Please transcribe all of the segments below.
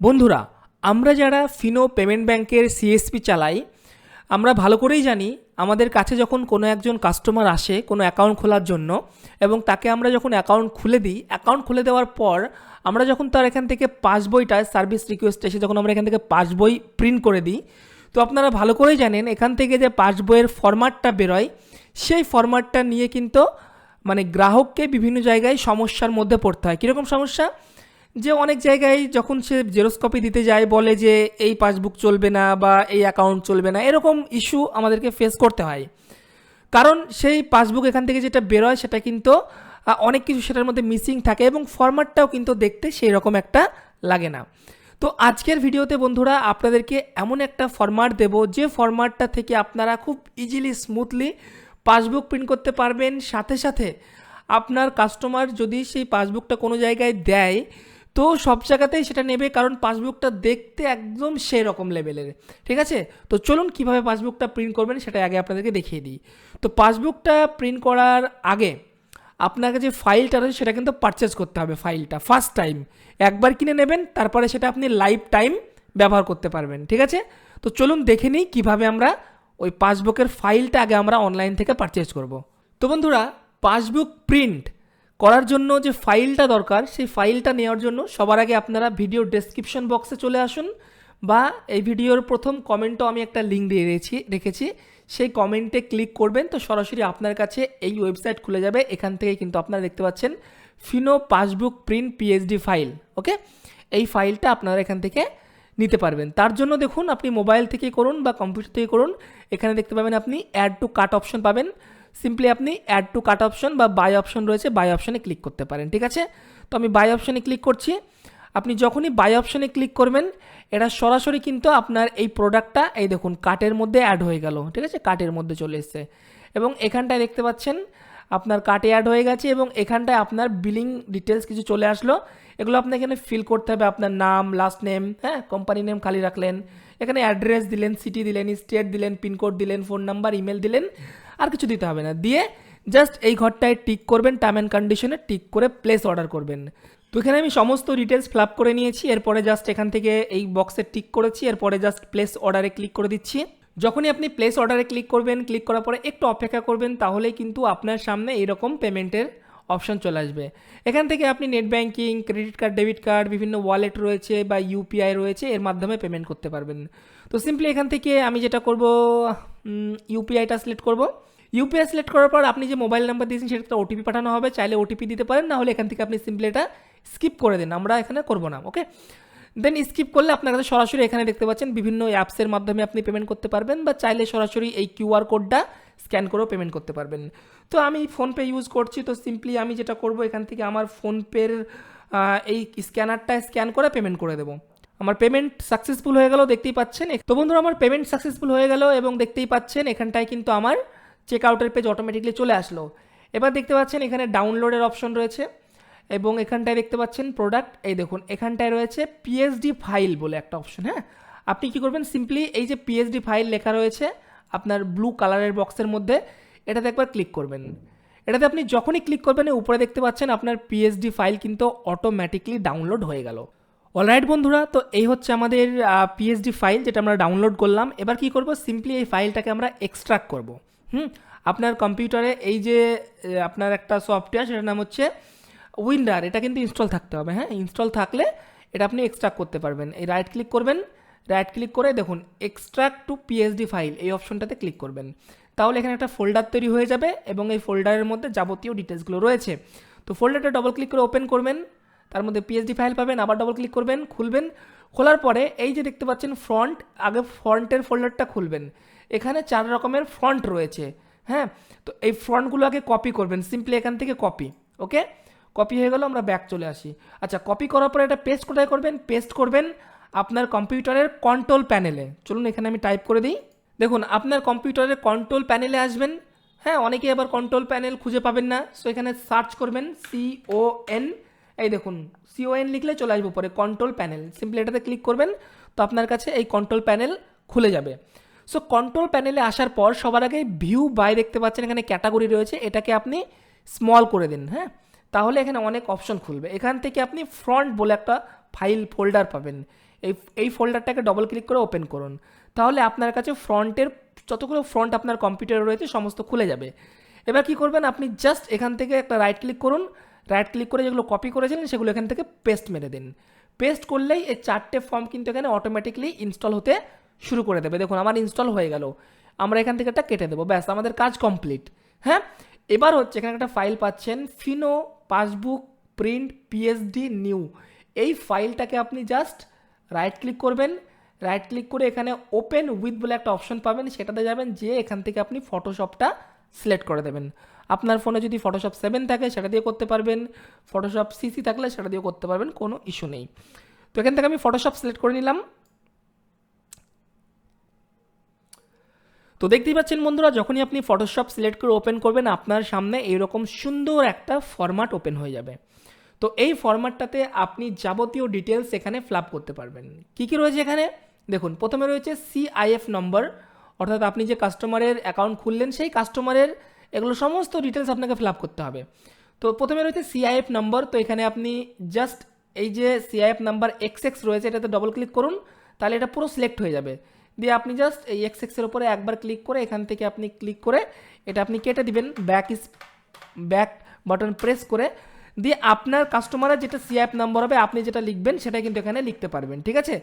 বন্ধুরা, আমরা যারা ফিনো পেমেন্ট ব্যাংকের সিএসপি চালাই, আমরা ভালো করেই জানি আমাদের কাছে যখন কোনো একজন কাস্টমার আসে কোনো অ্যাকাউন্ট খোলার জন্য এবং তাকে আমরা যখন অ্যাকাউন্ট খুলে দিই, অ্যাকাউন্ট খুলে দেওয়ার পর আমরা যখন তার এখান থেকে পাসবইটা সার্ভিস রিকোয়েস্ট এসে যখন আমরা এখান থেকে পাসবই প্রিন্ট করে দিই, তো আপনারা ভালো করেই জানেন এখান থেকে যে পাসবইয়ের ফরম্যাটটা বেরোয়, সেই ফরম্যাটটা নিয়ে কিন্তু মানে গ্রাহককে বিভিন্ন জায়গায় সমস্যার মধ্যে পড়তে হয়। কীরকম সমস্যা? যে অনেক জায়গায় যখন সে জেরক্স কপি দিতে যায়, বলে যে এই পাসবুক চলবে না বা এই অ্যাকাউন্ট চলবে না, এরকম ইস্যু আমাদেরকে ফেস করতে হয়। কারণ সেই পাসবুক এখান থেকে যেটা বেরোয়, সেটা কিন্তু অনেক কিছু সেটার মধ্যে মিসিং থাকে এবং ফরম্যাটটাও কিন্তু দেখতে সেই রকম একটা লাগে না। তো আজকের ভিডিওতে বন্ধুরা, আপনাদেরকে এমন একটা ফরম্যাট দেব, যে ফরম্যাটটা থেকে আপনারা খুব ইজিলি স্মুথলি পাসবুক প্রিন্ট করতে পারবেন। সাথে সাথে আপনার কাস্টমার যদি সেই পাসবুকটা কোনো জায়গায় দেয় তো সব জায়গাতেই সেটা নেবে, কারণ পাসবুকটা দেখতে একদম সেই রকম লেভেলের। ঠিক আছে? তো চলুন কীভাবে পাসবুকটা প্রিন্ট করবেন সেটা আগে আপনাদেরকে দেখিয়ে দিই। তো পাসবুকটা প্রিন্ট করার আগে আপনাকে যে ফাইলটা রয়েছে সেটা কিন্তু পারচেস করতে হবে ফাইলটা ফার্স্ট টাইম একবার কিনে নেবেন, তারপরে সেটা আপনি লাইফ টাইম ব্যবহার করতে পারবেন, ঠিক আছে? তো চলুন দেখে নিই কীভাবে আমরা ওই পাসবুকের ফাইলটা আগে আমরা অনলাইন থেকে পারচেস করব। তো বন্ধুরা, পাসবুক প্রিন্ট করার জন্য যে ফাইলটা দরকার, সেই ফাইলটা নেওয়ার জন্য সবার আগে আপনারা ভিডিও ডেসক্রিপশন বক্সে চলে আসুন বা এই ভিডিওর প্রথম কমেন্টও আমি একটা লিঙ্ক দিয়ে রেখেছি রেখেছি। সেই কমেন্টে ক্লিক করবেন তো সরাসরি আপনার কাছে এই ওয়েবসাইট খুলে যাবে। এখান থেকে কিন্তু আপনারা দেখতে পাচ্ছেন Fino passbook print PhD file okay এই ফাইলটা আপনারা এখান থেকে নিতে পারবেন। তার জন্য দেখুন, আপনি মোবাইল থেকে করুন বা কম্পিউটার থেকে করুন। এখানে দেখতে পাবেন আপনি অ্যাড টু কাট অপশন পাবেন। সিম্পলি আপনি অ্যাড টু কাট অপশন বা বাই অপশন রয়েছে বাই অপশনে ক্লিক করতে পারেন, ঠিক আছে? তো আমি বাই অপশনে ক্লিক করছি। আপনি যখনই বাই অপশনে ক্লিক করবেন, এটা সরাসরি কিন্তু আপনার এই প্রোডাক্টটা এই দেখুন কাটের মধ্যে অ্যাড হয়ে গেল, ঠিক আছে? কাটের মধ্যে চলে এসছে। এবং এখানটায় দেখতে পাচ্ছেন আপনার কার্টে অ্যাড হয়ে গেছে এবং এখানটায় আপনার বিলিং ডিটেলস কিছু চলে আসলো। এগুলো আপনার এখানে ফিল করতে হবে, আপনার নাম লাস্ট নেম হ্যাঁ কোম্পানি নেম খালি রাখলেন। এখানে অ্যাড্রেস দিলেন সিটি দিলেন স্টেট দিলেন পিনকোড দিলেন ফোন নাম্বার ইমেল দিলেন, আর কিছু দিতে হবে না। দিয়ে জাস্ট এই ঘরটায় টিক করবেন টার্ম অ্যান্ড কন্ডিশনে টিক করে প্লেস অর্ডার করবেন। তো এখানে আমি সমস্ত ডিটেলস ফিল করে নিয়েছি, এরপরে জাস্ট এখান থেকে এই বক্সে টিক করেছি, এরপরে জাস্ট প্লেস অর্ডারে ক্লিক করে দিচ্ছি। যখনই আপনি প্লেস অর্ডারে ক্লিক করবেন ক্লিক করার পরে একটু অপেক্ষা করবেন, তাহলেই কিন্তু আপনার সামনে এরকম পেমেন্টের অপশন চলে আসবে। এখান থেকে আপনি net banking credit card debit card বিভিন্ন ওয়ালেট রয়েছে বা ইউপিআই রয়েছে, এর মাধ্যমে পেমেন্ট করতে পারবেন। তো সিম্পলি এখান থেকে আমি যেটা করব ইউপিআইটা সিলেক্ট করব। ইউপিআই সিলেক্ট করার পর আপনি যে মোবাইল নাম্বার দিয়েছেন সেটা ওটিপি পাঠানো হবে, চাইলে ওটিপি দিতে পারেন, না হলে এখান থেকে আপনি সিম্পলি এটা স্কিপ করে দিন, আমরা এখানে করব না ওকে দেন স্কিপ করলে আপনার কাছে সরাসরি এখানে দেখতে পাচ্ছেন বিভিন্ন অ্যাপসের মাধ্যমে আপনি পেমেন্ট করতে পারবেন বা চাইলে সরাসরি এই কিউআর কোডটা স্ক্যান করেও পেমেন্ট করতে পারবেন। তো আমি ফোনপে ইউজ করছি, তো সিম্পলি আমি যেটা করব এখান থেকে আমার ফোনপের এই স্ক্যানারটা স্ক্যান করে পেমেন্ট করে দেবো। আমার পেমেন্ট সাকসেসফুল হয়ে গেল, দেখতেই পাচ্ছেন। তো বন্ধুরা, আমার পেমেন্ট সাকসেসফুল হয়ে গেল এবং দেখতেই পাচ্ছেন এখানটায় কিন্তু আমার চেক আউটের পেজ অটোমেটিকলি চলে আসলো। এবার দেখতে পাচ্ছেন এখানে ডাউনলোডের অপশন রয়েছে। এবং এখানটায় দেখতে পাচ্ছেন প্রোডাক্ট এই দেখুন, এখানটায় রয়েছে পিএইচডি ফাইল বলে একটা অপশন হ্যাঁ? আপনি কি করবেন? সিম্পলি এই যে পিএইচডি ফাইল লেখা রয়েছে আপনার ব্লু কালারের বক্সের মধ্যে, এটাতে একবার ক্লিক করবেন। এটাতে আপনি যখনই ক্লিক করবেন উপরে দেখতে পাচ্ছেন আপনার পিএইচডি ফাইল কিন্তু অটোমেটিকলি ডাউনলোড হয়ে গেল। অলরাইট বন্ধুরা, তো এই হচ্ছে আমাদের পিএইচডি ফাইল যেটা আমরা ডাউনলোড করলাম। এবার কি করব? সিম্পলি এই ফাইলটাকে আমরা এক্সট্রাক্ট করব। হুম? আপনার কম্পিউটারে এই যে আপনার একটা সফটওয়্যার সেটার নাম হচ্ছে উইন্ডার এটা কিন্তু ইনস্টল থাকতে হবে হ্যাঁ? ইনস্টল থাকলে এটা আপনি এক্সট্রাক্ট করতে পারবেন। এই রাইট ক্লিক করবেন রাইট ক্লিক করে দেখুন এক্সট্রাক্ট টু পিএইচডি ফাইল এই অপশনটাতে ক্লিক করবেন। তাহলে এখানে একটা ফোল্ডার তৈরি হয়ে যাবে এবং এই ফোল্ডারের মধ্যে যাবতীয় ডিটেলসগুলো রয়েছে। তো ফোল্ডারটা ডবল ক্লিক করে ওপেন করবেন, তার মধ্যে পিএসডি ফাইল পাবেন, আবার ডবল ক্লিক করবেন, খুলবেন। খোলার পরে এই যে দেখতে পাচ্ছেন ফ্রন্ট আগে ফ্রন্টের ফোল্ডারটা খুলবেন। এখানে চার রকমের ফ্রন্ট রয়েছে হ্যাঁ? তো এই ফ্রন্টগুলো আগে কপি করবেন সিম্পলি এখান থেকে কপি ওকে কপি হয়ে গেল, আমরা ব্যাক চলে আসি। আচ্ছা কপি করার পরে এটা পেস্ট কোথায় করবেন? পেস্ট করবেন আপনার কম্পিউটারের কন্ট্রোল প্যানেলে চলুন, এখানে আমি টাইপ করে দিই। দেখুন, আপনার কম্পিউটারের কন্ট্রোল প্যানেলে আসবেন। হ্যাঁ অনেকেই আবার কন্ট্রোল প্যানেল খুঁজে পাবেন না। সো এখানে সার্চ করবেন সিও এন এই দেখুন সিও এন লিখলে চলে আসব পরে কন্ট্রোল প্যানেল সিম্পলি এটাতে ক্লিক করবেন, তো আপনার কাছে এই কন্ট্রোল প্যানেল খুলে যাবে। সো কন্ট্রোল প্যানেলে আসার পর সবার আগে ভিউ বাই দেখতে পাচ্ছেন, এখানে ক্যাটাগরি রয়েছে। এটাকে আপনি স্মল করে দিন হ্যাঁ? তাহলে এখানে অনেক অপশন খুলবে। এখান থেকে আপনি ফ্রন্ট বলে একটা ফাইল ফোল্ডার পাবেন। এই এই ফোল্ডারটাকে ডবল ক্লিক করে ওপেন করুন। তাহলে আপনার কাছে ফ্রন্টের যতগুলো ফ্রন্ট আপনার কম্পিউটারে রয়েছে, সমস্ত খুলে যাবে। এবার কি করবেন, আপনি জাস্ট এখান থেকে একটা রাইট ক্লিক করুন। রাইট ক্লিক করে যেগুলো কপি করেছিলেন, সেগুলো এখান থেকে পেস্ট মেরে দিন। পেস্ট করলেই এই চারটে ফর্ম কিন্তু এখানে অটোমেটিকলি ইনস্টল হতে শুরু করে দেবে। দেখুন, আমার ইনস্টল হয়ে গেল। আমরা এখান থেকে একটা কেটে দেবো। ব্যাস, আমাদের কাজ কমপ্লিট হ্যাঁ? এবার হচ্ছে এখানে একটা ফাইল পাচ্ছেন Fino passbook print PSD new এই ফাইলটাকে আপনি জাস্ট রাইট ক্লিক করবেন রাইট ক্লিক করে এখানে ওপেন উইথ বলে একটা অপশন পাবেন, সেটাতে যাবেন, যে এখান থেকে আপনি ফটোশপটা সিলেক্ট করে দেবেন। আপনার ফোনে যদি ফটোশপ সেভেন থাকে, সেটা দিয়ে করতে পারবেন ফটোশপ সিসি থাকলে সেটা দিয়েও করতে পারবেন, কোনো ইস্যু নেই। তো এখান থেকে আমি ফটোশপ সিলেক্ট করে নিলাম। তো দেখতেই পাচ্ছেন বন্ধুরা, যখনই আপনি ফটোশপ সিলেক্ট করে ওপেন করবেন, আপনার সামনে এইরকম সুন্দর একটা ফরম্যাট ওপেন হয়ে যাবে। তো এই ফরম্যাটটাতে আপনি যাবতীয় ডিটেলস এখানে ফ্লাপ করতে পারবেন। কি কি রয়েছে এখানে? দেখুন, প্রথমে রয়েছে সিআইএফ নম্বর অর্থাৎ আপনি যে কাস্টমারের অ্যাকাউন্ট খুললেন, সেই কাস্টমারের এগুলো সমস্ত ডিটেলস আপনাকে ফিল করতে হবে। তো প্রথমে রয়েছে সিআইএফ নম্বর তো এখানে আপনি জাস্ট এই যে সিআইএফ নাম্বার এক্স এক্স রয়েছে, এটাতে ডবল ক্লিক করুন, তাহলে এটা পুরো সিলেক্ট হয়ে যাবে। দিয়ে আপনি জাস্ট এই এক্স এক্সের উপরে একবার ক্লিক করে এখান থেকে আপনি ক্লিক করে এটা আপনি কেটে দিবেন। Backspace back button press করে দিয়ে আপনার কাস্টমারের যেটা সিআইএফ নাম্বার হবে, আপনি যেটা লিখবেন সেটা কিন্তু এখানে লিখতে পারবেন, ঠিক আছে?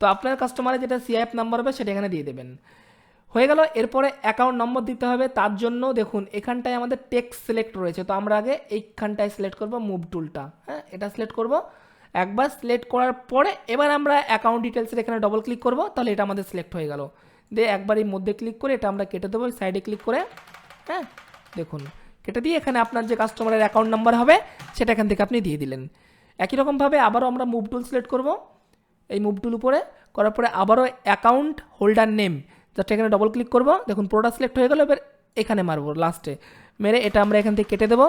তো আপনার কাস্টমারের যেটা সিআইএফ নাম্বার হবে সেটা এখানে দিয়ে দেবেন। হয়ে গেল, এরপরে অ্যাকাউন্ট নম্বর দিতে হবে, তার জন্য দেখুন এখানটায় আমাদের টেক্স সিলেক্ট রয়েছে। তো আমরা আগে এইখানটায় সিলেক্ট করব মুভ টুলটা হ্যাঁ এটা সিলেক্ট করব। একবার সিলেক্ট করার পরে এবার আমরা অ্যাকাউন্ট ডিটেলসের এখানে ডবল ক্লিক করব, তাহলে এটা আমাদের সিলেক্ট হয়ে গেল। দিয়ে একবার এই মধ্যে ক্লিক করে এটা আমরা কেটে দেবো সাইডে ক্লিক করে হ্যাঁ দেখুন। কেটে দিয়ে এখানে আপনার যে কাস্টমারের অ্যাকাউন্ট নাম্বার হবে, সেটা এখান থেকে আপনি দিয়ে দিলেন। একই রকমভাবে আবারও আমরা মুভ টুল সিলেক্ট করব। এই মুভ টুল উপরে করার পরে আবারও অ্যাকাউন্ট হোল্ডার নেম জাস্ট এখানে ডবল ক্লিক করব। দেখুন, পুরোটা সিলেক্ট হয়ে গেল, এবার এখানে মারবো লাস্টে মেরে এটা আমরা এখান থেকে কেটে দেবো।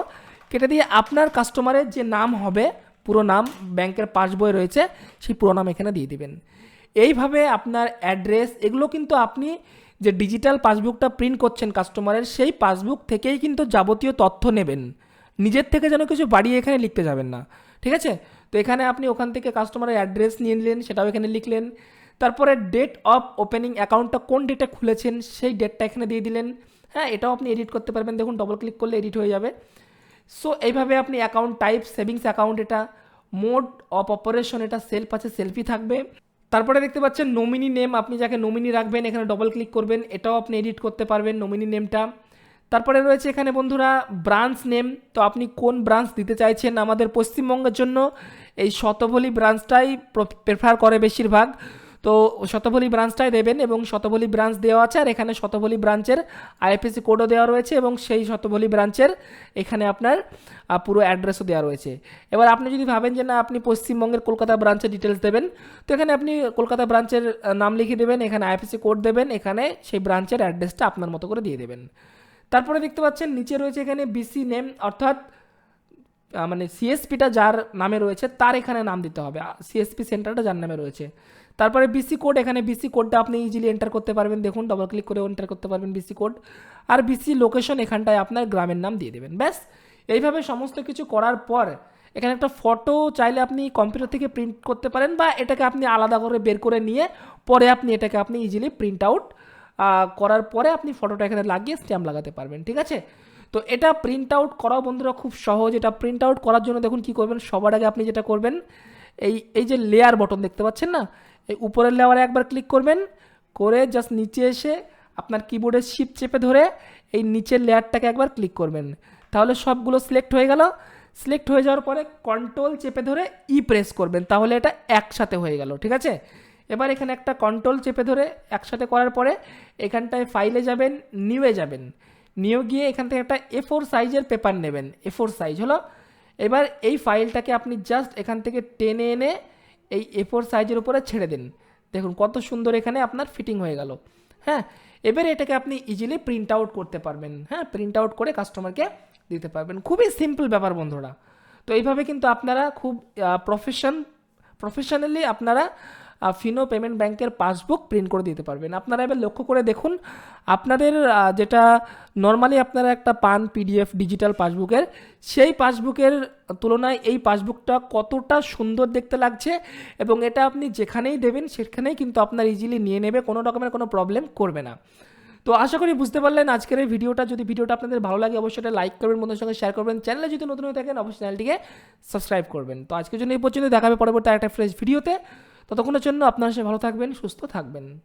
কেটে দিয়ে আপনার কাস্টমারের যে নাম হবে পুরো নাম ব্যাংকের পাসবই রয়েছে, সেই পুরো নাম এখানে দিয়ে দিবেন। এইভাবে আপনার অ্যাড্রেস, এগুলো কিন্তু আপনি যে ডিজিটাল পাসবুকটা প্রিন্ট করছেন কাস্টমারের, সেই পাসবুক থেকেই কিন্তু যাবতীয় তথ্য নেবেন। নিজের থেকে যেন কিছু বাড়িয়ে এখানে লিখতে যাবেন না। ঠিক আছে? তো এখানে আপনি ওখান থেকে কাস্টমারের অ্যাড্রেস নিয়ে নিলেন, সেটাও এখানে লিখলেন। তারপরে ডেট অফ ওপেনিং অ্যাকাউন্টটা কোন ডেটে খুলেছেন, সেই ডেটটা এখানে দিয়ে দিলেন। হ্যাঁ এটাও আপনি এডিট করতে পারবেন। দেখুন ডবল ক্লিক করলে এডিট হয়ে যাবে। সো এইভাবে আপনি অ্যাকাউন্ট টাইপ সেভিংস অ্যাকাউন্ট এটা মোড অফ অপারেশন এটা সেলফ আছে সেলফি থাকবে। তারপরে দেখতে পাচ্ছেন নমিনি নেম আপনি যাকে নমিনি রাখবেন, এখানে ডবল ক্লিক করবেন, এটাও আপনি এডিট করতে পারবেন নমিনি নেমটা তারপরে রয়েছে এখানে বন্ধুরা ব্রাঞ্চ নেম তো আপনি কোন ব্রাঞ্চ দিতে চাইছেন আমাদের পশ্চিমবঙ্গের জন্য, এই শতবলী ব্রাঞ্চটাই প্রেফার করে বেশিরভাগ। তো শতবলী ব্রাঞ্চটাই দেবেন এবং শতবলী ব্রাঞ্চ দেওয়া আছে, আর এখানে শতবলী ব্রাঞ্চের আইএফএসি কোডও দেওয়া রয়েছে এবং সেই শতবলী ব্রাঞ্চের এখানে আপনার পুরো অ্যাড্রেসও দেওয়া রয়েছে। এবার আপনি যদি ভাবেন যে না, আপনি পশ্চিমবঙ্গের কলকাতা ব্রাঞ্চের ডিটেলস দেবেন, তো এখানে আপনি কলকাতা ব্রাঞ্চের নাম লিখে দেবেন, এখানে আইএফএসি কোড দেবেন, এখানে সেই ব্রাঞ্চের অ্যাড্রেসটা আপনার মতো করে দিয়ে দেবেন। তারপরে দেখতে পাচ্ছেন, নিচে রয়েছে এখানে বিসি নেম অর্থাৎ মানে সিএসপিটা যার নামে রয়েছে, তার এখানে নাম দিতে হবে। সিএসপি সেন্টারটা যার নামে রয়েছে। তারপরে বিসি কোড এখানে বিসি কোডটা আপনি ইজিলি এন্টার করতে পারবেন। দেখুন ডবল ক্লিক করে এন্টার করতে পারবেন বিসি কোড আর বিসি লোকেশন এখানটায় আপনার গ্রামের নাম দিয়ে দেবেন। ব্যাস, এইভাবে সমস্ত কিছু করার পর এখানে একটা ফটো চাইলে আপনি কম্পিউটার থেকে প্রিন্ট করতে পারেন বা এটাকে আপনি আলাদা করে বের করে নিয়ে পরে আপনি এটাকে আপনি ইজিলি প্রিন্ট আউট করার পরে আপনি ফটোটা এখানে লাগিয়ে স্ট্যাম্প লাগাতে পারবেন, ঠিক আছে? তো এটা প্রিন্ট আউট করাও বন্ধুরা খুব সহজ। এটা প্রিন্ট আউট করার জন্য দেখুন কি করবেন? সবার আগে আপনি যেটা করবেন, এই এই যে লেয়ার বটন দেখতে পাচ্ছেন না? এই উপরের লেয়ারে একবার ক্লিক করবেন, করে জাস্ট নিচে এসে আপনার কিবোর্ডের শিপ চেপে ধরে এই নিচের লেয়ারটাকে একবার ক্লিক করবেন। তাহলে সবগুলো সিলেক্ট হয়ে গেল। সিলেক্ট হয়ে যাওয়ার পরে কন্ট্রোল চেপে ধরে ই প্রেস করবেন, তাহলে এটা একসাথে হয়ে গেল, ঠিক আছে? এবার এখানে একটা কন্ট্রোল চেপে ধরে একসাথে করার পরে এখানটায় ফাইলে যাবেন নিউয়ে যাবেন। নিউ গিয়ে এখান থেকে একটা এ ফোর সাইজের পেপার নেবেন এ ফোর সাইজ হলো। এবার এই ফাইলটাকে আপনি জাস্ট এখান থেকে টেনে এনে এই এ ফোর সাইজের উপরে ছেড়ে দিন। দেখুন কত সুন্দর এখানে আপনার ফিটিং হয়ে গেল। হ্যাঁ এবারে এটাকে আপনি ইজিলি প্রিন্ট আউট করতে পারবেন। হ্যাঁ প্রিন্ট আউট করে কাস্টমারকে দিতে পারবেন। খুবই সিম্পল ব্যাপার বন্ধুরা। তো এইভাবে কিন্তু আপনারা খুব প্রফেশন প্রফেশনালি আপনারা ফিনো পেমেন্ট ব্যাংকের পাসবুক প্রিন্ট করে দিতে পারবেন। আপনারা এবার লক্ষ্য করে দেখুন, আপনাদের যেটা নর্মালি আপনারা একটা পান পিডিএফ ডিজিটাল পাসবুকের সেই পাসবুকের তুলনায় এই পাসবুকটা কতটা সুন্দর দেখতে লাগছে এবং এটা আপনি যেখানেই দেবেন, সেখানেই কিন্তু আপনার ইজিলি নিয়ে নেবে, কোনো রকমের কোনো প্রবলেম করবে না। তো আশা করি বুঝতে পারলেন আজকের এই ভিডিওটা। যদি ভিডিওটা আপনাদের ভালো লাগে, অবশ্যই এটা লাইক করবেন, বন্ধুদের সঙ্গে শেয়ার করবেন। চ্যানেলে যদি নতুন হয়ে থাকেন, অবশ্যই চ্যানেলটিকে সাবস্ক্রাইব করবেন। তো আজকের জন্য এই পর্যন্ত, দেখাবে পরবর্তী একটা ফ্রেশ ভিডিওতে ততক্ষণের জন্য আপনারা সে ভালো থাকবেন সুস্থ থাকবেন।